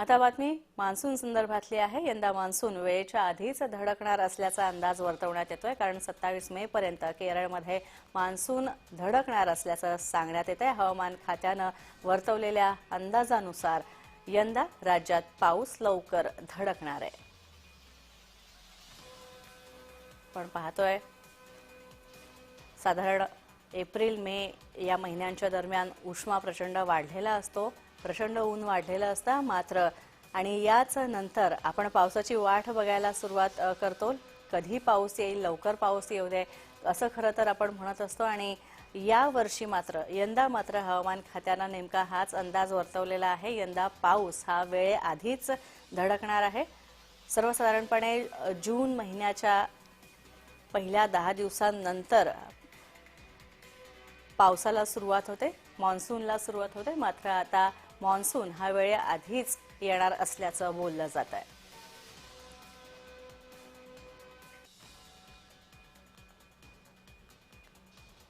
आता बातमी मान्सून संदर्भातली आहे. यंदा मान्सून वेळेच्या आधीच धडकणार असल्याचा अंदाज वर्तवण्यात येतोय कारण सत्तावीस मे पर्यंत केरळमध्ये मान्सून धडकणार असल्याचं सांगण्यात येत आहे हवामान खात्यानं वर्तवलेल्या अंदाजानुसार यंदा राज्यात पाऊस लवकर धडकणार आहे. पण पाहतोय साधारण एप्रिल मे या महिन्यांच्या दरम्यान उष्मा प्रचंड वाढलेला असतो. प्रचंड ऊन वाढलेलं असतं मात्र आणि याच नंतर आपण पावसाची वाट बघायला सुरुवात करतो. कधी पाऊस येईल लवकर पाऊस येऊ दे असं खरं तर आपण म्हणत असतो. आणि या वर्षी मात्र यंदा मात्र हवामान खात्यानं नेमका हाच अंदाज वर्तवलेला आहे. यंदा पाऊस हा वेळेआधीच धडकणार आहे. सर्वसाधारणपणे जून महिन्याच्या पहिल्या दहा दिवसांनंतर पावसाला सुरुवात होते मान्सूनला सुरुवात होते. मात्र आता मान्सून हा वेळेआधीच येणार असल्याचं बोललं जात आहे